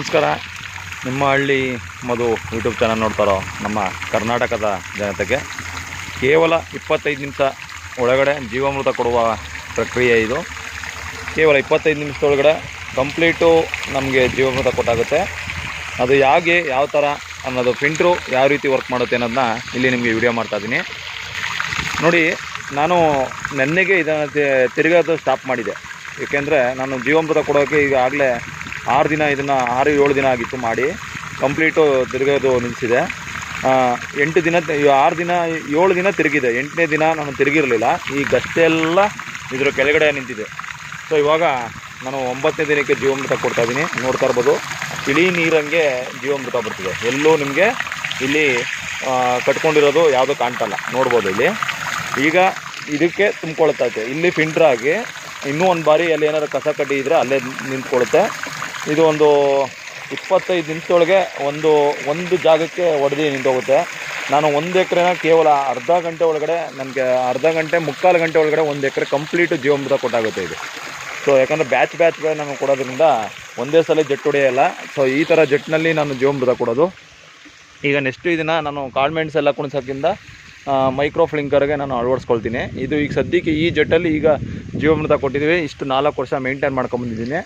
ನಮಸ್ಕಾರ. ನಿಮ್ಮ ಹಳ್ಳಿ ಮಧು ಯೂಟ್ಯೂಬ್ ಚಾನಲ್ ನೋಡ್ತಾರೋ ನಮ್ಮ ಕರ್ನಾಟಕದ ಜನತೆಗೆ. ಕೇವಲ ಇಪ್ಪತ್ತೈದು ನಿಮಿಷ ಒಳಗಡೆ ಜೀವಾಮೃತ ಕೊಡುವ ಪ್ರಕ್ರಿಯೆ ಇದು. ಕೇವಲ ಇಪ್ಪತ್ತೈದು ನಿಮಿಷದೊಳಗಡೆ ಕಂಪ್ಲೀಟು ನಮಗೆ ಜೀವಾಮೃತ ಕೊಟ್ಟಾಗುತ್ತೆ. ಅದು ಹೇಗೆ, ಯಾವ ಥರ ಅನ್ನೋದು ಫಿಲ್ಟ್ರು ಯಾವ ರೀತಿ ವರ್ಕ್ ಮಾಡುತ್ತೆ ಅನ್ನೋದನ್ನ ಇಲ್ಲಿ ನಿಮಗೆ ವಿಡಿಯೋ ಮಾಡ್ತಾಯಿದ್ದೀನಿ ನೋಡಿ, ನಾನು ನೆನ್ನೆಗೆ ಇದನ್ನು ತಿರುಗೋದು ಸ್ಟಾಪ್ ಮಾಡಿದೆ. ಏಕೆಂದರೆ ನಾನು ಜೀವಾಮೃತ ಕೊಡೋಕ್ಕೆ ಈಗ ಆಗಲೇ ಆರು ದಿನ ಇದನ್ನು ಆರು ಏಳು ದಿನ ಆಗಿತ್ತು ಮಾಡಿ ಕಂಪ್ಲೀಟು ತಿರುಗೋದು ನಿಲ್ಲಿಸಿದೆ ಎಂಟು ದಿನ ಆರು ದಿನ, ಏಳು ದಿನ ತಿರುಗಿದೆ. ಎಂಟನೇ ದಿನ ನಾನು ತಿರುಗಿರಲಿಲ್ಲ. ಈ ಗಷ್ಟೆಲ್ಲ ಇದರ ಕೆಳಗಡೆ ನಿಂತಿದೆ. ಸೊ ಇವಾಗ ನಾನು ಒಂಬತ್ತನೇ ದಿನಕ್ಕೆ ಜೀವಾಮೃತ ಕೊಡ್ತಾ ಇದ್ದೀನಿ ನೋಡ್ತಾ ಇರ್ಬೋದು. ತಿಳಿ ನೀರಂಗೆ ಜೀವಾಮೃತ ಬರ್ತಿದೆ. ಎಲ್ಲೂ ನಿಮಗೆ ಇಲ್ಲಿ ಕಟ್ಕೊಂಡಿರೋದು ಯಾವುದೂ ಕಾಣ್ತಲ್ಲ. ನೋಡ್ಬೋದು ಇಲ್ಲಿ. ಈಗ ಇದಕ್ಕೆ ತುಂಬ್ಕೊಳ್ತೈತೆ ಇಲ್ಲಿ ಫಿಲ್ಟ್ರ್ ಆಗಿ ಇನ್ನೂ ಒಂದು ಬಾರಿ ಅಲ್ಲಿ ಏನಾದ್ರು ಕಸ ಕಡ್ಡಿ ಇದ್ದರೆ ಅಲ್ಲೇ ನಿಂತ್ಕೊಳ್ಳುತ್ತೆ ಇದು ಒಂದು ಇಪ್ಪತ್ತೈದು ನಿಮಿಷದೊಳಗೆ ಒಂದು ಒಂದು ಜಾಗಕ್ಕೆ ಒಡೆದು ನಿಂತೋಗುತ್ತೆ. ನಾನು ಒಂದು ಎಕರೆನ ಕೇವಲ ಅರ್ಧ ಗಂಟೆ ಒಳಗಡೆ ನನಗೆ ಅರ್ಧ ಗಂಟೆ, ಮುಕ್ಕಾಲು ಗಂಟೆ ಒಳಗಡೆ ಒಂದು ಎಕರೆ ಕಂಪ್ಲೀಟ್ ಜೀವಾಮೃತ ಕೊಟ್ಟಾಗುತ್ತೆ ಇದು. ಸೊ ಯಾಕಂದರೆ ಬ್ಯಾಚ್ ಬ್ಯಾಚ್ ನಾನು ಕೊಡೋದ್ರಿಂದ ಒಂದೇ ಸಲ ಜೆಟ್ ಹೊಡೆಯಲ್ಲ ಸೊ ಈ ಥರ ಜೆಟ್ನಲ್ಲಿ ನಾನು ಜೀವಾಮೃತ ಕೊಡೋದು. ಈಗ ನೆಕ್ಸ್ಟ್ ಇದನ್ನು ನಾನು ಕಾಳ್ಮೆಂಟ್ಸ್ ಎಲ್ಲ ಕುಣಿಸೋಕ್ಕಿಂತ ಮೈಕ್ರೋ ಫ್ಲಿಂಕರ್ಗೆ ನಾನು ಅಳವಡಿಸ್ಕೊಳ್ತೀನಿ. ಇದು ಈಗ ಸದ್ಯಕ್ಕೆ ಈ ಜೆಟ್ಟಲ್ಲಿ ಈಗ ಜೀವಾಮೃತ ಕೊಟ್ಟಿದ್ದೀವಿ. ಇಷ್ಟು ನಾಲ್ಕು ವರ್ಷ ಮೇಂಟೈನ್ ಮಾಡ್ಕೊಂಬಂದಿದ್ದೀನಿ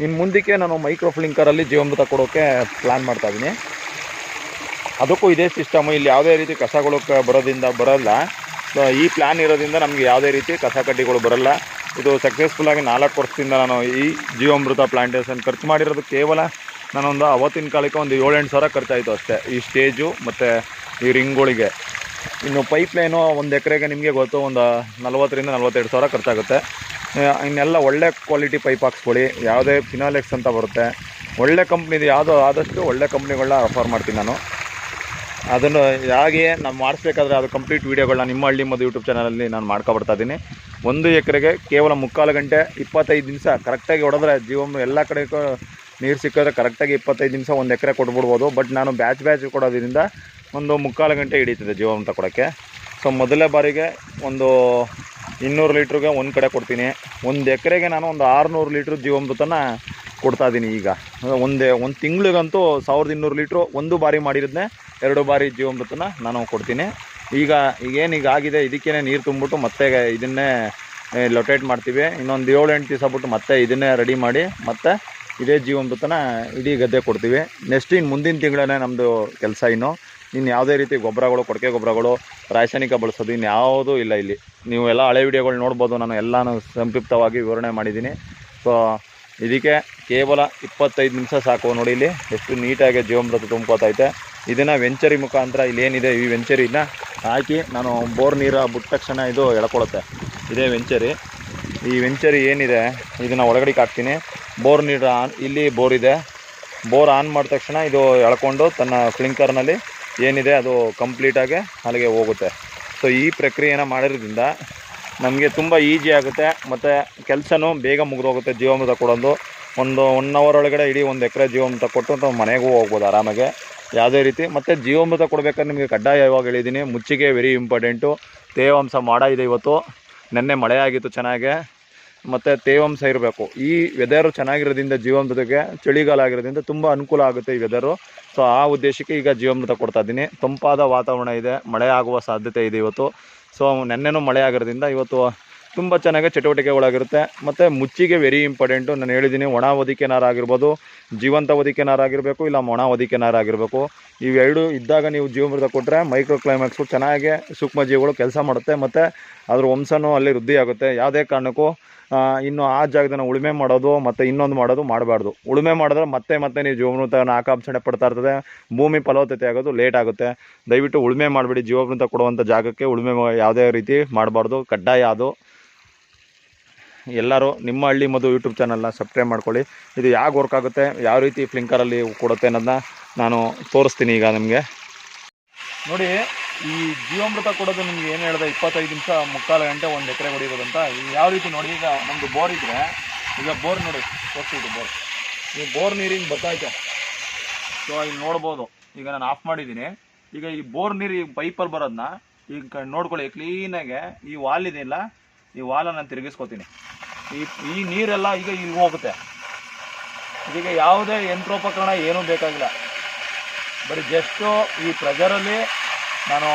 ಇನ್ನು ಮುಂದಕ್ಕೆ ನಾನು ಮೈಕ್ರೋ ಫ್ಲಿಂಕರಲ್ಲಿ ಜೀವಾಮೃತ ಕೊಡೋಕ್ಕೆ ಪ್ಲ್ಯಾನ್ ಮಾಡ್ತಾಯಿದ್ದೀನಿ ಅದಕ್ಕೂ ಇದೇ ಸಿಸ್ಟಮ್ ಇಲ್ಲಿ ಯಾವುದೇ ರೀತಿ ಕಸಗಳು ಬರೋದ್ರಿಂದ ಬರೋಲ್ಲ. ಸೊ ಈ ಪ್ಲ್ಯಾನ್ ಇರೋದ್ರಿಂದ ನಮಗೆ ಯಾವುದೇ ರೀತಿ ಕಸ ಕಡ್ಡಿಗಳು ಬರಲ್ಲ. ಇದು ಸಕ್ಸಸ್ಫುಲ್ಲಾಗಿ ನಾಲ್ಕು ವರ್ಷದಿಂದ ನಾನು ಈ ಜೀವಾಮೃತ ಪ್ಲಾಂಟೇಷನ್ ಖರ್ಚು ಮಾಡಿರೋದು ಕೇವಲ ನಾನೊಂದು ಅವತ್ತಿನ ಕಾಲಕ್ಕೆ ಒಂದು ಏಳೆಂಟು ಸಾವಿರ ಖರ್ಚಾಯಿತು ಅಷ್ಟೇ. ಈ ಸ್ಟೇಜು ಮತ್ತು ಈ ರಿಂಗ್ಗಳಿಗೆ ಇನ್ನು ಪೈಪ್ ಲೈನು ಒಂದು ಎಕರೆಗೆ ನಿಮಗೆ ಗೊತ್ತು, ಒಂದು ನಲ್ವತ್ತರಿಂದ ನಲ್ವತ್ತೆರಡು ಸಾವಿರ ಖರ್ಚಾಗುತ್ತೆ. ಇನ್ನೆಲ್ಲ ಒಳ್ಳೆ ಕ್ವಾಲಿಟಿ ಪೈಪ್ ಹಾಕ್ಸ್ಕೊಳ್ಳಿ. ಯಾವುದೇ ಫಿನಾಲೆಕ್ಸ್ ಅಂತ ಬರುತ್ತೆ. ಒಳ್ಳೆ ಕಂಪ್ನಿದು ಯಾವುದೋ ಆದಷ್ಟು ಒಳ್ಳೆ ಕಂಪ್ನಿಗಳನ್ನ ರೆಫರ್ ಮಾಡ್ತೀನಿ ನಾನು. ಅದನ್ನು ಹೇಗೆ ನಾನು ಮಾಡಿಸ್ಬೇಕಾದ್ರೆ ಅದು ಕಂಪ್ಲೀಟ್ ವೀಡಿಯೋಗಳನ್ನ ನಿಮ್ಮ ಹಳ್ಳಿ ಮದ್ದು ಯೂಟ್ಯೂಬ್ ಚಾನಲಲ್ಲಿ ನಾನು ಮಾಡ್ಕೊಬರ್ತಾ ಇದ್ದೀನಿ. ಒಂದು ಎಕರೆಗೆ ಕೇವಲ ಮುಕ್ಕಾಲು ಗಂಟೆ ಇಪ್ಪತ್ತೈದು ನಿಮಿಷ ಕರೆಕ್ಟಾಗಿ ಹೊಡೆದ್ರೆ ಜೀವನ ಎಲ್ಲ ಕಡೆಗೂ ನೀರು ಸಿಕ್ಕಿದ್ರೆ ಕರೆಕ್ಟಾಗಿ ಇಪ್ಪತ್ತೈದು ನಿಮಿಷ ಒಂದು ಎಕರೆ ಕೊಟ್ಬಿಡ್ಬೋದು. ಬಟ್ ನಾನು ಬ್ಯಾಚ್ ಬ್ಯಾಚ್ ಕೊಡೋದ್ರಿಂದ ಒಂದು ಮುಕ್ಕಾಲು ಗಂಟೆ ಹಿಡಿತದೆ ಜೀವಾಮೃತ ಕೊಡೋಕ್ಕೆ. ಸೊ ಮೊದಲೇ ಬಾರಿಗೆ ಒಂದು ಇನ್ನೂರು ಲೀಟ್ರಿಗೆ ಒಂದು ಕಡೆ ಕೊಡ್ತೀನಿ. ಒಂದು ಎಕರೆಗೆ ನಾನು ಒಂದು ಆರುನೂರು ಲೀಟ್ರ್ ಜೀವಾಮೃತನ ಕೊಡ್ತಾ ಇದ್ದೀನಿ ಈಗ. ಒಂದೇ, ಒಂದು ತಿಂಗಳಿಗಂತೂ ಸಾವಿರದ ಇನ್ನೂರು ಲೀಟ್ರು ಒಂದು ಬಾರಿ ಮಾಡಿರೋದನ್ನೇ ಎರಡು ಬಾರಿ ಜೀವಾಮೃತನ ನಾನು ಕೊಡ್ತೀನಿ. ಈಗ ಈಗ ಆಗಿದೆ ಇದಕ್ಕೇ ನೀರು ತುಂಬಿಟ್ಟು ಮತ್ತೆ ಇದನ್ನೇ ಲೊಟೇಟ್ ಮಾಡ್ತೀವಿ. ಇನ್ನೊಂದು ಏಳು ಎಂಟು ದಿವಸ ಬಿಟ್ಟು ಮತ್ತೆ ಇದನ್ನೇ ರೆಡಿ ಮಾಡಿ ಮತ್ತೆ ಇದೇ ಜೀವಾಮೃತನ ಇಡೀ ಗದ್ದೆ ಕೊಡ್ತೀವಿ. ನೆಕ್ಸ್ಟ್ ಇನ್ನು ಮುಂದಿನ ತಿಂಗಳೇ ನಮ್ಮದು ಕೆಲಸ ಇನ್ನು. ಇನ್ನು ಯಾವುದೇ ರೀತಿ ಗೊಬ್ಬರಗಳು, ಕೊಡಕೆ ಗೊಬ್ಬರಗಳು, ರಾಸಾಯನಿಕ ಬಳಸೋದು ಇನ್ನು ಯಾವುದೂ ಇಲ್ಲ ಇಲ್ಲಿ. ನೀವು ಎಲ್ಲ ಹಳೆ ವಿಡಿಯೋಗಳು ನೋಡ್ಬೋದು, ನಾನು ಎಲ್ಲನೂ ಸಂಕ್ಷಿಪ್ತವಾಗಿ ವಿವರಣೆ ಮಾಡಿದ್ದೀನಿ. ಸೊ ಇದಕ್ಕೆ ಕೇವಲ ಇಪ್ಪತ್ತೈದು ನಿಮಿಷ ಸಾಕು ನೋಡಿ ಇಲ್ಲಿ. ಎಷ್ಟು ನೀಟಾಗಿ ಜೀವಾಮೃತ ತುಂಬ್ಕೋತೈತೆ ಇದನ್ನು ವೆಂಚರಿ ಮುಖಾಂತರ ಇಲ್ಲೇನಿದೆ, ಈ ವೆಂಚರಿನ ಹಾಕಿ ನಾನು ಬೋರ್ ನೀರು ಬಿಟ್ಟ ತಕ್ಷಣ ಇದು ಎಳ್ಕೊಳುತ್ತೆ. ಇದೇ ವೆಂಚರಿ. ಈ ವೆಂಚರಿ ಏನಿದೆ, ಇದನ್ನು ಒಳಗಡೆ ಹಾಕ್ತೀನಿ ಬೋರ್ ನೀರು ಆನ್, ಇಲ್ಲಿ ಬೋರ್ ಇದೆ. ಬೋರ್ ಆನ್ ಮಾಡಿದ ತಕ್ಷಣ ಇದು ಎಳ್ಕೊಂಡು ತನ್ನ ಫ್ಲಿಂಕರ್ನಲ್ಲಿ ಏನಿದೆ, ಅದು ಕಂಪ್ಲೀಟಾಗಿ ಅಲ್ಲಿಗೆ ಹೋಗುತ್ತೆ. ಸೊ ಈ ಪ್ರಕ್ರಿಯೆನ ಮಾಡಿರೋದ್ರಿಂದ ನಮಗೆ ತುಂಬ ಈಜಿ ಆಗುತ್ತೆ. ಮತ್ತು ಕೆಲಸನೂ ಬೇಗ ಮುಗಿದೋಗುತ್ತೆ ಜೀವಾಮೃತ ಕೊಡೋದು. ಒಂದು ಒನ್ ಅವರ್ ಒಳಗಡೆ ಇಡೀ ಒಂದು ಎಕರೆ ಜೀವಾಮೃತ ಕೊಟ್ಟು ನಾವು ಮನೆಗೂ ಹೋಗ್ಬೋದು ಆರಾಮಾಗೆ. ಯಾವುದೇ ರೀತಿ, ಮತ್ತು ಜೀವಾಮೃತ ಕೊಡಬೇಕಾದ್ರೆ ನಿಮಗೆ ಕಡ್ಡಾಯವಾಗಿ ಯಾವಾಗ ಹೇಳಿದ್ದೀನಿ. ಮುಚ್ಚಿಗೆ ವೆರಿ ಇಂಪಾರ್ಟೆಂಟು ತೇವಾಂಶ ಮಾಡ ಇದೆ ಇವತ್ತು. ನೆನ್ನೆ ಮಳೆ ಆಗಿತ್ತು ಚೆನ್ನಾಗೆ, ಮತ್ತು ತೇವಾಂಶ ಇರಬೇಕು. ಈ ವೆದರು ಚೆನ್ನಾಗಿರೋದ್ರಿಂದ ಜೀವಾಮೃತಕ್ಕೆ ಚಳಿಗಾಲ ಆಗಿರೋದ್ರಿಂದ ತುಂಬ ಅನುಕೂಲ ಆಗುತ್ತೆ ಈ ವೆದರು ಸೊ ಆ ಉದ್ದೇಶಕ್ಕೆ ಈಗ ಜೀವಾಮೃತ ಕೊಡ್ತಾ ಇದ್ದೀನಿ. ತಂಪಾದ ವಾತಾವರಣ ಇದೆ, ಮಳೆ ಆಗುವ ಸಾಧ್ಯತೆ ಇದೆ ಇವತ್ತು. ಸೊ ನೆನ್ನೆನೂ ಮಳೆ ಆಗಿರೋದ್ರಿಂದ ಇವತ್ತು ತುಂಬ ಚೆನ್ನಾಗಿ ಚಟುವಟಿಕೆಗಳಾಗಿರುತ್ತೆ. ಮತ್ತು ಮುಚ್ಚಿಗೆ ವೆರಿ ಇಂಪಾರ್ಟೆಂಟು ನಾನು ಹೇಳಿದ್ದೀನಿ ಒಣ ಹೊದಿಕೆನಾರಾಗಿರ್ಬೋದು ನಾರು ಆಗಿರ್ಬೋದು ಜೀವಂತ ಹೊದಿಕೆ ನಾರು ಆಗಿರಬೇಕು ಇಲ್ಲ ಮೊಣಾವಧಿ ಕೆನಾರಾಗಿರಬೇಕು ಇವೆರಡು ಇದ್ದಾಗ ನೀವು ಜೀವಮೃತ ಕೊಟ್ಟರೆ ಮೈಕ್ರೋ ಕ್ಲೈಮ್ಯಾಕ್ಸು ಚೆನ್ನಾಗಿ ಸೂಕ್ಷ್ಮಜೀವಿಗಳು ಕೆಲಸ ಮಾಡುತ್ತೆ ಮತ್ತು ಅದ್ರ ವಂಶನೂ ಅಲ್ಲಿ ವೃದ್ಧಿಯಾಗುತ್ತೆ ಯಾವುದೇ ಕಾರಣಕ್ಕೂ ಇನ್ನು ಆ ಜಾಗದನ್ನ ಉಳುಮೆ ಮಾಡೋದು ಮತ್ತು ಇನ್ನೊಂದು ಮಾಡೋದು ಮಾಡಬಾರ್ದು. ಉಳುಮೆ ಮಾಡಿದ್ರೆ ಮತ್ತೆ ಮತ್ತೆ ನೀವು ಜೀವಾಮೃತನ ಆಕಾಂಕ್ಷಣೆ ಪಡ್ತಾ ಇರ್ತದೆ. ಭೂಮಿ ಫಲವತ್ತತೆ ಆಗೋದು ಲೇಟ್ ಆಗುತ್ತೆ. ದಯವಿಟ್ಟು ಉಳುಮೆ ಮಾಡಿಬಿಡಿ. ಜೀವಮೃತ ಕೊಡುವಂಥ ಜಾಗಕ್ಕೆ ಉಳುಮೆ ಯಾವುದೇ ರೀತಿ ಮಾಡಬಾರ್ದು. ಕಡ್ಡಾಯ ಅದು. ಎಲ್ಲರೂ ನಿಮ್ಮ ಹಳ್ಳಿ ಮಧು ಯೂಟ್ಯೂಬ್ ಚಾನಲ್ನ ಸಬ್ಸ್ಕ್ರೈಬ್ ಮಾಡ್ಕೊಳ್ಳಿ. ಇದು ಯಾಕೆ ವರ್ಕ್ ಆಗುತ್ತೆ? ಯಾವ ರೀತಿ ಫ್ಲಿಂಕರಲ್ಲಿ ಕೊಡುತ್ತೆ ಅನ್ನೋದನ್ನ ನಾನು ತೋರಿಸ್ತೀನಿ ಈಗ ನಿಮಗೆ. ನೋಡಿ, ಈ ಜೀವಾಮೃತ ಕೊಡೋದು ನಿಮ್ಗೆ ಏನು ಹೇಳಿದೆ? ಇಪ್ಪತ್ತೈದು ನಿಮಿಷ ಮುಕ್ಕಾಲು ಗಂಟೆ ಒಂದು ಎಕರೆ ಹೊಡಿಬೋದಂತ. ಯಾವ ರೀತಿ ನೋಡಿ, ಈಗ ನಮ್ಮದು ಬೋರ್ ಇದ್ರೆ, ಈಗ ಬೋರ್ ನೋಡಿ ತೋರಿಸ್ತಿದ್ದು ಬೋರ್. ಈ ಬೋರ್ ನೀರಿಗೆ ಬರ್ತೈತೆ ಸೊ ಇಲ್ಲಿ ನೋಡ್ಬೋದು. ಈಗ ನಾನು ಆಫ್ ಮಾಡಿದ್ದೀನಿ ಈಗ ಈ ಬೋರ್ ನೀರು ಈ ಪೈಪಲ್ಲಿ ಬರೋದನ್ನ ಈಗ ನೋಡ್ಕೊಳ್ಳಿ ಕ್ಲೀನಾಗೆ ಈ ವಾಲ್ ಇದೆಯಲ್ಲ ಈ ವಾಲನ್ನು ನಾನು ತಿರುಗಿಸ್ಕೊತೀನಿ. ಈ ಈ ನೀರೆಲ್ಲ ಈಗ ಇಲ್ಲಿ ಹೋಗುತ್ತೆ. ಇದೀಗ ಯಾವುದೇ ಯಂತ್ರೋಪಕರಣ ಏನೂ ಬೇಕಾಗಿಲ್ಲ. ಬರೀ ಜಸ್ಟು ಈ ಪ್ರೆಜರಲ್ಲಿ ನಾನು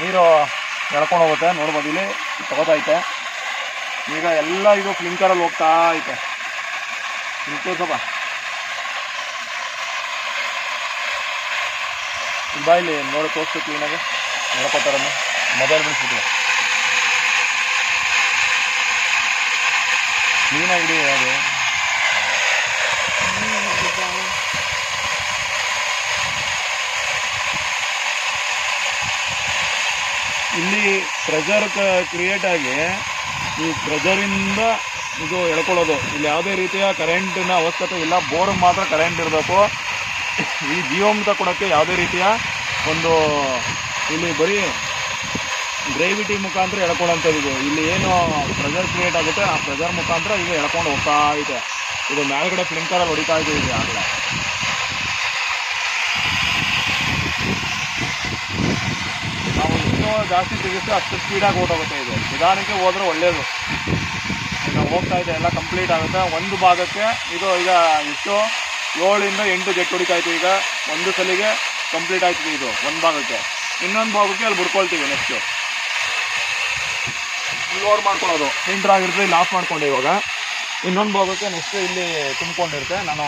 ನೀರು ಎಳ್ಕೊಂಡು ಹೋಗುತ್ತೆ. ನೋಡ್ಬೋದು ಇಲ್ಲಿ ತಗೋತಾ ಐತೆ ಈಗ ಎಲ್ಲ ಇದು ಕ್ಲಿಂಕರಲ್ಲಿ ಹೋಗ್ತಾ ಐತೆ ಸ್ವಲ್ಪ ಬಾ ಇಲ್ಲಿ ನೋಡಿ ತೋರಿಸ್ತು ಕ್ಲೀನಾಗಿ ನೋಡ್ಕೊತಾರನ್ನು ಮೊಬೈಲ್ ಬಿಡಿಸ್ಬಿಟ್ಟು ಕ್ಲೀನಾಗಿ ಯಾರು ಇಲ್ಲಿ ಪ್ರೆಜರ್ ಕ್ರಿಯೇಟ್ ಆಗಿ ಈ ಪ್ರೆಜರಿಂದ ಇದು ಎಳ್ಕೊಳ್ಳೋದು ಇಲ್ಲಿ ಯಾವುದೇ ರೀತಿಯ ಕರೆಂಟಿನ ಅವಶ್ಯಕತೆ ಇಲ್ಲ. ಬೋರ್ಗೆ ಮಾತ್ರ ಕರೆಂಟ್ ಇರಬೇಕು. ಈ ಜೀವಾಮೃತ ಕೊಡೋಕ್ಕೆ ಯಾವುದೇ ರೀತಿಯ ಒಂದು ಇಲ್ಲಿ ಬರೀ ಗ್ರೇವಿಟಿ ಮುಖಾಂತರ ಎಳ್ಕೊಳ್ಳೋಂಥದ್ದು ಇದು. ಇಲ್ಲಿ ಏನು ಪ್ರೆಷರ್ ಕ್ರಿಯೇಟ್ ಆಗುತ್ತೆ, ಆ ಪ್ರೆಷರ್ ಮುಖಾಂತರ ಇದು ಎಳ್ಕೊಂಡು ಹೋಗ್ತಾ ಇದೆ. ಇದು ಮೇಲ್ಗಡೆ ಫ್ಲಿಂಕರಲ್ಲಿ ಹೊಡಿತಾ ಇದೆ ಈಗ ಆಗಲೇ ನಾವು ಇನ್ನೂ ಜಾಸ್ತಿ ಸಿಗುತ್ತೆ, ಅಷ್ಟು ಸ್ಪೀಡಾಗಿ ಓಡೋಗುತ್ತೆ ಇದು. ನಿಧಾನಕ್ಕೆ ಹೋದ್ರೆ ಒಳ್ಳೆಯದು ಈಗ ಹೋಗ್ತಾ ಇದೆ, ಎಲ್ಲ ಕಂಪ್ಲೀಟ್ ಆಗುತ್ತೆ. ಒಂದು ಭಾಗಕ್ಕೆ ಇದು ಈಗ ಎಷ್ಟು ಏಳಿಂದ ಎಂಟು ಜೆಟ್ ಹೊಡಿತಾ ಇತ್ತು ಈಗ. ಒಂದು ಸಲಿಗೆ ಕಂಪ್ಲೀಟ್ ಆಯ್ತು ಇದು, ಒಂದು ಭಾಗಕ್ಕೆ. ಇನ್ನೊಂದು ಭಾಗಕ್ಕೆ ಅಲ್ಲಿ ಬಿಡ್ಕೊಳ್ತೀವಿ ನೆಕ್ಸ್ಟು ಲೋಡ್ ಮಾಡ್ಕೊಳ್ಳೋದು. ಸಿಲಿಂಡರ್ ಆಗಿರ್ತದೆ ಇಲ್ಲಿ ಆಫ್ ಮಾಡ್ಕೊಂಡೆ ಇವಾಗ. ಇನ್ನೊಂದು ಭಾಗಕ್ಕೆ ನೆಕ್ಸ್ಟ್ ಇಲ್ಲಿ ತುಂಬಿಕೊಂಡಿರುತ್ತೆ. ನಾನು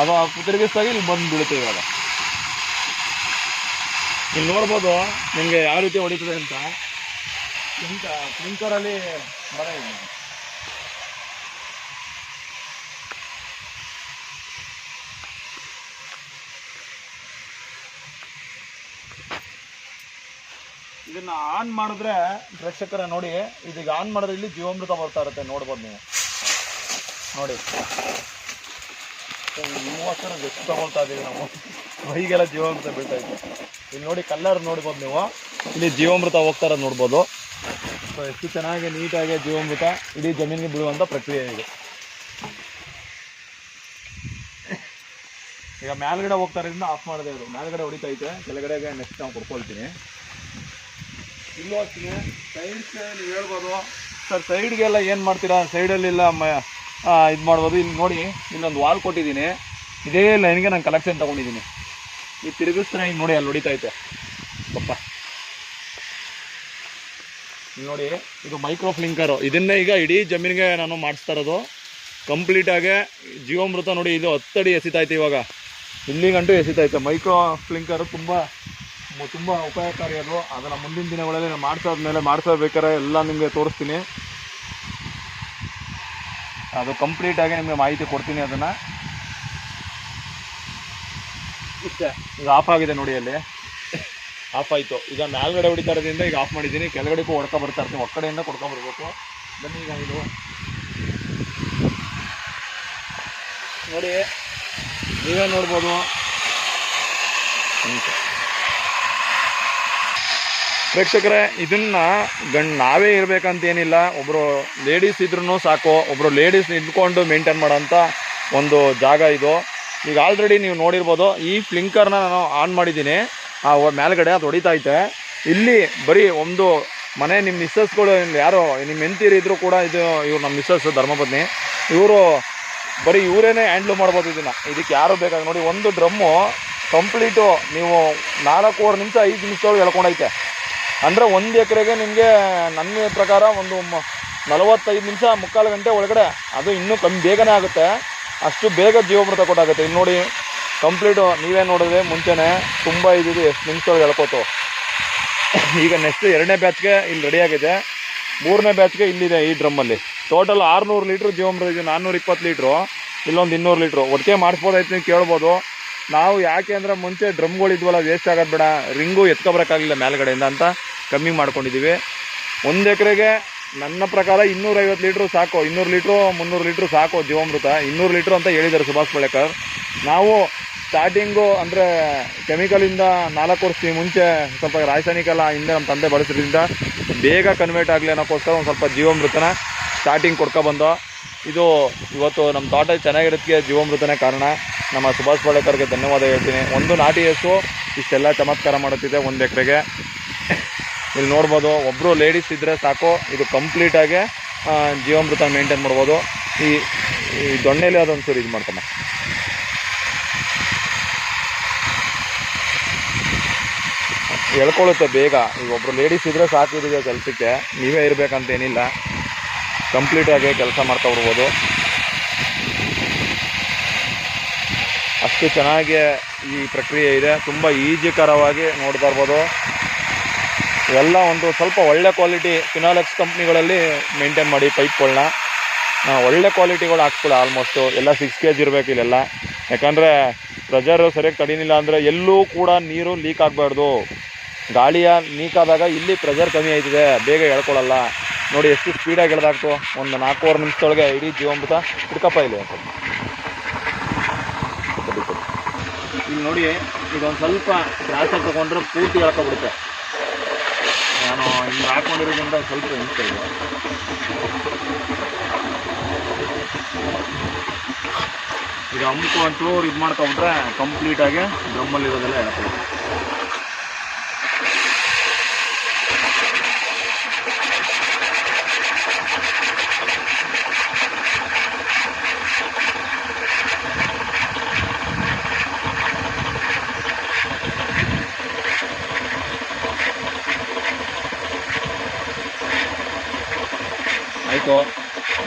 ಅದು ತಿರುಗಿಸ್ದಾಗ ಇಲ್ಲಿ ಬಂದು ಬೀಳುತ್ತೆ ಇವಾಗ. ಇಲ್ಲಿ ನೋಡ್ಬೋದು ನಿಮಗೆ ಯಾವ ರೀತಿ ಹೊಡಿತದೆ ಅಂತ. ಕ್ಲಿಂಕರಲ್ಲಿ ಬರ ಇದೆ ಇದನ್ನ ಆನ್ ಮಾಡಿದ್ರೆ ಪ್ರೇಕ್ಷಕರ ನೋಡಿ, ಇದೀಗ ಆನ್ ಮಾಡಿದ್ರೆ ಇಲ್ಲಿ ಜೀವಾಮೃತ ಬರ್ತಾ ಇರುತ್ತೆ, ನೋಡ್ಬೋದು ನೀವು. ನೋಡಿ. ಮೂವತ್ತರ ಎಷ್ಟು ತಗೊಳ್ತಾ ಇದೀವಿ ನಾವು. ಮೈಗೆಲ್ಲ ಜೀವಾಮೃತ ಬೀಳ್ತಾ ಇದೆ. ಇಲ್ಲಿ ನೋಡಿ ಕಲ್ಲರ್ ನೋಡ್ಬೋದು ನೀವು. ಇಲ್ಲಿ ಜೀವಾಮೃತ ಹೋಗ್ತಾ ಇರೋದು ನೋಡ್ಬೋದು. ಸೊ ಎಷ್ಟು ಚೆನ್ನಾಗಿ, ನೀಟಾಗಿ ಜೀವಾಮೃತ ಇಡೀ ಜಮೀನಿಗೆ ಬೀಳುವಂಥ ಪ್ರಕ್ರಿಯೆ ಇದೆ. ಈಗ ಮೇಲ್ಗಡೆ ಹೋಗ್ತಾ ಇರೋದ್ರಿಂದ ಆಫ್ ಮಾಡಿದೆ ಇದು ಮೇಲ್ಗಡೆ ಹೊಡಿತೈತೆ ಕೆಳಗಡೆಗೆ ನೆಕ್ಸ್ಟ್ ನಾವು ಕೊಡ್ಕೊಳ್ತೀನಿ. ಇಲ್ಲೂ ಅಷ್ಟೇ. ಸೈಡ್ಸ್ಗೆ ನೀವು ಹೇಳ್ಬೋದು. ಸರ್ ಸೈಡ್ಗೆಲ್ಲ ಏನು ಮಾಡ್ತೀರಾ? ಸೈಡಲ್ಲೆಲ್ಲ ಮ ಇದು ಮಾಡ್ಬೋದು. ಇಲ್ಲಿ ನೋಡಿ, ಇಲ್ಲೊಂದು ವಾಲ್ ಕೊಟ್ಟಿದ್ದೀನಿ. ಇದೇ ಲೈನ್ಗೆ ನಾನು ಕಲೆಕ್ಷನ್ ತೊಗೊಂಡಿದ್ದೀನಿ. ಈ ತಿರುಗಿಸ್ತಾರೆ ಹಿಂಗೆ ನೋಡಿ, ಅಲ್ಲಿ ಹೊಡಿತೈತೆ ಪಪ್ಪ ನೋಡಿ, ಇದು ಮೈಕ್ರೋ ಫ್ಲಿಂಕರು ಇದನ್ನೇ ಈಗ ಇಡೀ ಜಮೀನಿಗೆ ನಾನು ಮಾಡಿಸ್ತಾ ಇರೋದು. ಕಂಪ್ಲೀಟಾಗಿ ಜೀವಾಮೃತ ನೋಡಿ, ಇದು ಹತ್ತಡಿ ಎಸಿತೈತೆ ಇವಾಗ. ಇಲ್ಲಿಗಂಟು ಎಸಿತೈತೆ ಮೈಕ್ರೋ ಫ್ಲಿಂಕರು ತುಂಬ ತುಂಬ ಉಪಾಯಕಾರಿ ಅದು. ಅದನ್ನು ಮುಂದಿನ ದಿನಗಳಲ್ಲಿ ನಾನು ಮಾಡ್ತಾ ಬೇಕಾದ್ರೆ ಎಲ್ಲ ನಿಮಗೆ ತೋರಿಸ್ತೀನಿ. ಅದು ಕಂಪ್ಲೀಟಾಗಿ ನಿಮಗೆ ಮಾಹಿತಿ ಕೊಡ್ತೀನಿ ಅದನ್ನು. ಇಷ್ಟೇ. ಈಗ ಆಫ್ ಆಗಿದೆ ನೋಡಿ ಅಲ್ಲಿ. ಆಫ್ ಆಯಿತು. ಈಗ ಮೇಲ್ಗಡೆ ಹೊಡಿತಾ ಇರೋದ್ರಿಂದ ಈಗ ಆಫ್ ಮಾಡಿದ್ದೀನಿ. ಕೆಳಗಡೆಗೂ ಹೊಡ್ಕೊ ಬರ್ತಾ ಇರ್ತೀನಿ. ಒಕ್ಕಡೆಯಿಂದ ಕೊಡ್ಕೊ ಬರ್ಬೇಕು. ಬನ್ನಿ ಈಗ ಇದು. ನೋಡಿ ನೀವೇ ನೋಡ್ಬೋದು. ಪ್ರೇಕ್ಷಕರೇ, ಇದನ್ನ ಗಂಡ್ ನಾವೇ ಇರಬೇಕಂತ ಏನಿಲ್ಲ ಒಬ್ಬರು ಲೇಡೀಸ್ ಇದ್ರೂ ಸಾಕು. ಒಬ್ಬರು ಲೇಡೀಸ್ ನಿಂತ್ಕೊಂಡು ಮೇಂಟೈನ್ ಮಾಡೋಂತ ಒಂದು ಜಾಗ ಇದು. ಈಗ ಆಲ್ರೆಡಿ ನೀವು ನೋಡಿರ್ಬೋದು, ಈ ಫ್ಲಿಂಕರ್ನ ನಾನು ಆನ್ ಮಾಡಿದ್ದೀನಿ. ಆ ಮೇಲ್ಗಡೆ ಅದು ಹೊಡಿತಾ ಐತೆ. ಇಲ್ಲಿ ಬರೀ ಒಂದು ಮನೆ ನಿಮ್ಮ ಮಿಸ್ಸಸ್ಗಳು ಯಾರು ನಿಮ್ಮ ಹೆಂಡ್ತೀರು ಇದ್ರು ಕೂಡ ಇದು ಇವ್ರು ನಮ್ಮ ಮಿಸ್ಸಸ್ ಧರ್ಮಪತ್ನಿ. ಇವರು ಬರೀ ಇವರೇನೆ ಹ್ಯಾಂಡ್ಲ್ ಮಾಡ್ಬೋದು ಇದನ್ನು. ಇದಕ್ಕೆ ಯಾರು ಬೇಕಾಗ ನೋಡಿ, ಒಂದು ಡ್ರಮ್ಮು ಕಂಪ್ಲೀಟು ನೀವು ನಾಲ್ಕೂವರೆ ನಿಮಿಷ ಐದು ನಿಮಿಷದೊಳಗೆ ಎಳ್ಕೊಂಡೈತೆ. ಅಂದರೆ ಒಂದು ಎಕರೆಗೆ ನಿಮಗೆ ನನ್ನ ಪ್ರಕಾರ ಒಂದು ನಲವತ್ತೈದು ನಿಮಿಷ ಮುಕ್ಕಾಲು ಗಂಟೆ ಒಳಗಡೆ ಅದು ಇನ್ನೂ ಕಮ್ಮಿ ಬೇಗನೆ ಆಗುತ್ತೆ. ಅಷ್ಟು ಬೇಗ ಜೀವಮೃತ ಕೊಟ್ಟಾಗುತ್ತೆ. ಇಲ್ಲಿ ನೋಡಿ ಕಂಪ್ಲೀಟು ನೀವೇ ನೋಡಿದ್ರೆ ಮುಂಚೆನೇ ತುಂಬ ಇದ್ದಿದ್ದು ಎಷ್ಟು ನಿಮಿಷದೊಳಗೆ ಎಳ್ಕೋತು. ಈಗ ನೆಕ್ಸ್ಟ್ ಎರಡನೇ ಬ್ಯಾಚ್ಗೆ ಇಲ್ಲಿ ರೆಡಿಯಾಗಿದೆ ಮೂರನೇ ಬ್ಯಾಚ್ಗೆ ಇಲ್ಲಿದೆ ಈ ಡ್ರಮ್ಮಲ್ಲಿ ಟೋಟಲ್ ಆರುನೂರು ಲೀಟ್ರ್ ಜೀವಮೃತ ಇದೆ, ನಾನ್ನೂರ ಇಪ್ಪತ್ತು ಲೀಟ್ರು ಇಲ್ಲೊಂದು ಇನ್ನೂರು ಲೀಟ್ರು ಒಟ್ಟಿಗೆ ಮಾಡಿಸ್ಬೋದಾಯ್ತು ನೀವು ಕೇಳ್ಬೋದು. ನಾವು ಯಾಕೆ ಅಂದರೆ ಮುಂಚೆ ಡ್ರಮ್ಗಳಿದ್ವಲ್ಲ ವೇಸ್ಟ್ ಆಗೋದು ಬೇಡ. ರಿಂಗು ಎತ್ಕೊಬರೋಕ್ಕಾಗಲಿಲ್ಲ ಮೇಲ್ಗಡೆಯಿಂದ ಅಂತ. ಕಮ್ಮಿ ಮಾಡ್ಕೊಂಡಿದ್ದೀವಿ. ಒಂದು ಎಕರೆಗೆ ನನ್ನ ಪ್ರಕಾರ ಇನ್ನೂರೈವತ್ತು ಲೀಟ್ರು ಸಾಕು. ಇನ್ನೂರು ಲೀಟ್ರು, ಮುನ್ನೂರು ಲೀಟ್ರು ಸಾಕು ಜೀವಾಮೃತ. ಇನ್ನೂರು ಲೀಟ್ರು ಅಂತ ಹೇಳಿದ್ದಾರೆ ಸುಭಾಷ್ ಪಳೇಕರ್ ನಾವು ಸ್ಟಾರ್ಟಿಂಗು ಅಂದರೆ ಕೆಮಿಕಲಿಂದ ನಾಲ್ಕು ವರ್ಷ ಮುಂಚೆ ಸ್ವಲ್ಪ ರಾಸಾಯನಿಕ ಎಲ್ಲ ಹಿಂದೆ ನಮ್ಮ ತಂದೆ ಬಳಸಿದ್ರಿಂದ ಬೇಗ ಕನ್ವರ್ಟ್ ಆಗಲಿ ಅನ್ನೋಕ್ಕೋಸ್ಕರ ಒಂದು ಸ್ವಲ್ಪ ಜೀವಾಮೃತನ ಸ್ಟಾರ್ಟಿಂಗ್ ಕೊಡ್ಕೊಬಂದು ಇದು ಇವತ್ತು ನಮ್ಮ ತೋಟ ಚೆನ್ನಾಗಿರೋದಕ್ಕೆ ಜೀವಾಮೃತನೇ ಕಾರಣ. ನಮ್ಮ ಸುಭಾಷ್ ಪಳೇಕರ್ಗೆ ಧನ್ಯವಾದ ಹೇಳ್ತೀನಿ. ಒಂದು ನಾಟಿ ಹಸು ಇಷ್ಟೆಲ್ಲ ಚಮತ್ಕಾರ ಮಾಡುತ್ತಿದೆ ಒಂದು ಎಕರೆಗೆ. ಇಲ್ಲಿ ನೋಡ್ಬೋದು, ಒಬ್ರು ಲೇಡೀಸ್ ಇದ್ದರೆ ಸಾಕು. ಇದು ಕಂಪ್ಲೀಟಾಗಿ ಜೀವಾಮೃತ ಮೇಂಟೈನ್ ಮಾಡ್ಬೋದು. ಈ ಈ ದೊಣ್ಣೆಲಿ ಅದೊಂಚೂರು ಇದು ಮಾಡ್ತಾನೆ ಎಳ್ಕೊಳ್ಳುತ್ತೆ ಬೇಗ. ಈಗ ಒಬ್ಬರು ಲೇಡೀಸ್ ಇದ್ದರೆ ಸಾಕು ಇದು ಕೆಲಸಕ್ಕೆ. ನೀವೇ ಇರಬೇಕಂತ ಏನಿಲ್ಲ. ಕಂಪ್ಲೀಟಾಗಿ ಕೆಲಸ ಮಾಡ್ತಾ ಬರ್ಬೋದು ಅಷ್ಟು ಚೆನ್ನಾಗಿ ಈ ಪ್ರಕ್ರಿಯೆ ಇದೆ. ತುಂಬ ಈಜಿಕರವಾಗಿ ನೋಡ್ತಾ ಇರ್ಬೋದು. ಇವೆಲ್ಲ ಒಂದು ಸ್ವಲ್ಪ ಒಳ್ಳೆ ಕ್ವಾಲಿಟಿ ಫಿನಾಲೆಕ್ಸ್ ಕಂಪ್ನಿಗಳಲ್ಲಿ ಮೇಂಟೈನ್ ಮಾಡಿ ಪೈಪ್ಗಳನ್ನ ಒಳ್ಳೆ ಕ್ವಾಲಿಟಿಗಳು ಹಾಕ್ಸ್ಕೊಳ್ಳಿ ಆಲ್ಮೋಸ್ಟು ಎಲ್ಲ ಸಿಕ್ಸ್ ಕೆ ಜಿ ಇರಬೇಕು ಇಲ್ಲೆಲ್ಲ. ಯಾಕಂದರೆ ಪ್ರೆಷರ್ ಸರಿಯಾಗಿ ತಡೀನಿಲ್ಲ ಅಂದರೆ ಎಲ್ಲೂ ಕೂಡ ನೀರು ಲೀಕ್ ಆಗಬಾರ್ದು. ಗಾಳಿಯ ಲೀಕ್ ಆದಾಗ ಇಲ್ಲಿ ಪ್ರೆಷರ್ ಕಮ್ಮಿ ಆಯ್ತಿದೆ. ಬೇಗ ಎಳ್ಕೊಳ್ಳಲ್ಲ. ನೋಡಿ ಎಷ್ಟು ಸ್ಪೀಡಾಗಿ ಎಳ್ದಾಕ್ತು ಒಂದು ನಾಲ್ಕೂವರೆ ನಿಮಿಷದೊಳಗೆ ಇಡೀ ಜೀವಾಮೃತ ಹಿಡ್ಕಪ್ಪ ಇಲ್ಲಿ. ಇಲ್ಲಿ ನೋಡಿ, ಇದೊಂದು ಸ್ವಲ್ಪ ಕ್ರಾಸಾಗಿ ತಗೊಂಡ್ರೆ ಪೂರ್ತಿ ಎಳ್ಕೊಬಿಡುತ್ತೆ. ನಾನು ಹಿಂಗೆ ಹಾಕೊಂಡಿರೋದ್ರಿಂದ ಸ್ವಲ್ಪ ಹಿಂಸೆ ಇದೆ ಈಗ ಅಮ್ಕು ಒಂಚೂರು ಇದು ಮಾಡ್ಕೊಂಬಿಟ್ರೆ ಕಂಪ್ಲೀಟಾಗಿ ಡ್ರಮ್ಮಲ್ಲಿ ಇರೋದೆಲ್ಲ ಎಳ್ಕೊಳ್ಳಿ ಆಯಿತು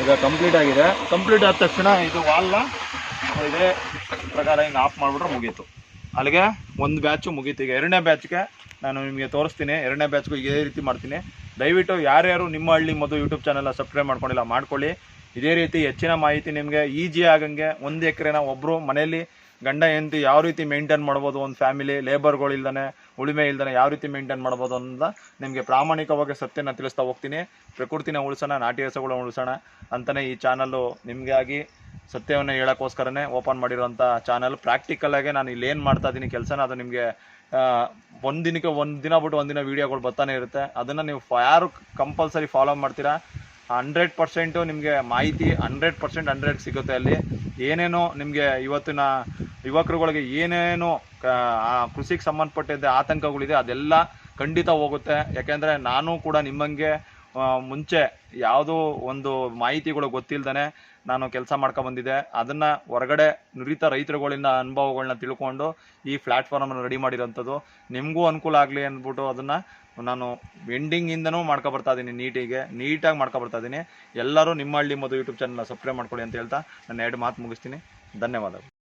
ಈಗ ಕಂಪ್ಲೀಟ್ ಆಗಿದೆ. ಕಂಪ್ಲೀಟ್ ಆದ ತಕ್ಷಣ ಇದು ವಾಲ್ನ ಇದೇ. ಪ್ರಕಾರ ಹಿಂಗೆ ಆಫ್ ಮಾಡಿಬಿಟ್ರೆ ಮುಗೀತು. ಅಲ್ಲಿಗೆ ಒಂದು ಬ್ಯಾಚು ಮುಗೀತು. ಈಗ ಎರಡನೇ ಬ್ಯಾಚ್ಗೆ ನಾನು ನಿಮಗೆ ತೋರಿಸ್ತೀನಿ. ಎರಡನೇ ಬ್ಯಾಚ್ಗೂ ಇದೇ ರೀತಿ ಮಾಡ್ತೀನಿ. ದಯವಿಟ್ಟು ಯಾರ್ಯಾರು ನಿಮ್ಮ ಹಳ್ಳಿ ಮೊದಲು ಯೂಟ್ಯೂಬ್ ಚಾನಲ್ನ ಸಬ್ಸ್ಕ್ರೈಬ್ ಮಾಡ್ಕೊಂಡಿಲ್ಲ, ಮಾಡ್ಕೊಳ್ಳಿ. ಇದೇ ರೀತಿ ಹೆಚ್ಚಿನ ಮಾಹಿತಿ ನಿಮಗೆ ಈಜಿ ಆಗಂಗೆ ಒಂದು ಎಕರೆನ ಒಬ್ಬರು ಮನೆಯಲ್ಲಿ ಗಂಡ, ಹೆಂಡತಿ ಯಾವ ರೀತಿ ಮೇಂಟೈನ್ ಮಾಡ್ಬೋದು, ಒಂದು ಫ್ಯಾಮಿಲಿ ಲೇಬರ್ಗಳು ಇಲ್ದಾನೆ ಉಳಿಮೆ ಇಲ್ದನ ಯಾವ ರೀತಿ ಮೇಂಟೈನ್ ಮಾಡ್ಬೋದು ಅನ್ನೋದ ನಿಮಗೆ ಪ್ರಾಮಾಣಿಕವಾಗಿ ಸತ್ಯನ ತಿಳಿಸ್ತಾ ಹೋಗ್ತೀನಿ. ಪ್ರಕೃತಿನ ಉಳಿಸೋಣ, ನಾಟಿ ಹಸುಗಳನ್ನ ಉಳಿಸೋಣ ಅಂತಲೇ ಈ ಚಾನಲ್ಲು ನಿಮಗಾಗಿ ಸತ್ಯವನ್ನು ಹೇಳೋಕ್ಕೋಸ್ಕರನೇ ಓಪನ್ ಮಾಡಿರೋಂಥ ಚಾನಲ್ ಪ್ರಾಕ್ಟಿಕಲಾಗೆ ನಾನು ಇಲ್ಲಿ ಏನು ಮಾಡ್ತಾ ಇದ್ದೀನಿ ಕೆಲಸನ, ಅದು ನಿಮಗೆ ಒಂದು ದಿನಕ್ಕೆ ಒಂದು ದಿನ ಬಿಟ್ಟು ಒಂದಿನ ವೀಡಿಯೋಗಳು ಬರ್ತಾನೆ ಇರುತ್ತೆ. ಅದನ್ನು ನೀವು ಯಾರು ಕಂಪಲ್ಸರಿ ಫಾಲೋ ಮಾಡ್ತೀರಾ? ಹಂಡ್ರೆಡ್ ಪರ್ಸೆಂಟು ನಿಮಗೆ ಮಾಹಿತಿ ಹಂಡ್ರೆಡ್ ಪರ್ಸೆಂಟ್ ಹಂಡ್ರೆಡ್ ಸಿಗುತ್ತೆ ಅಲ್ಲಿ. ಏನೇನೋ ನಿಮಗೆ ಇವತ್ತಿನ ಯುವಕರುಗಳಿಗೆ ಏನೇನೋ ಕೃಷಿಗೆ ಸಂಬಂಧಪಟ್ಟಿದ್ದ ಆತಂಕಗಳಿದೆ, ಅದೆಲ್ಲ ಖಂಡಿತ ಹೋಗುತ್ತೆ. ಯಾಕೆಂದರೆ ನಾನು ಕೂಡ ನಿಮ್ಮಂಗೆ ಮುಂಚೆ ಯಾವುದೋ ಒಂದು ಮಾಹಿತಿಗಳು ಗೊತ್ತಿಲ್ದೇ ನಾನು ಕೆಲಸ ಬಂದಿದ್ದೆ. ಅದನ್ನು ಹೊರಗಡೆ ನುರಿತ ರೈತರುಗಳಿಂದ ಅನುಭವಗಳನ್ನ ತಿಳ್ಕೊಂಡು ಈ ಪ್ಲ್ಯಾಟ್ಫಾರ್ಮನ್ನು ರೆಡಿ ಮಾಡಿರೋಂಥದ್ದು. ನಿಮಗೂ ಅನುಕೂಲ ಆಗಲಿ ಅಂದ್ಬಿಟ್ಟು ಅದನ್ನು ನಾನು ಎಂಡಿಂಗಿಂದನೂ ಮಾಡ್ಕೊ ಬರ್ತಾ ಇದ್ದೀನಿ ನೀಟಿಗೆ. ನೀಟಾಗಿ ಮಾಡ್ಕೊ ಬರ್ತಾ ಇದ್ದೀನಿ ಎಲ್ಲರೂ ನಿಮ್ಮ ಹಳ್ಳಿ ಮದು ಯೂಟ್ಯೂಬ್ ಚಾನಲ್ನ ಸಬ್ಸ್ಕ್ರೈಬ್ ಮಾಡ್ಕೊಳ್ಳಿ ಅಂತ ಹೇಳ್ತಾ ನಾನು ಎರಡು ಮಾತು ಮುಗಿಸ್ತೀನಿ. ಧನ್ಯವಾದಗಳು.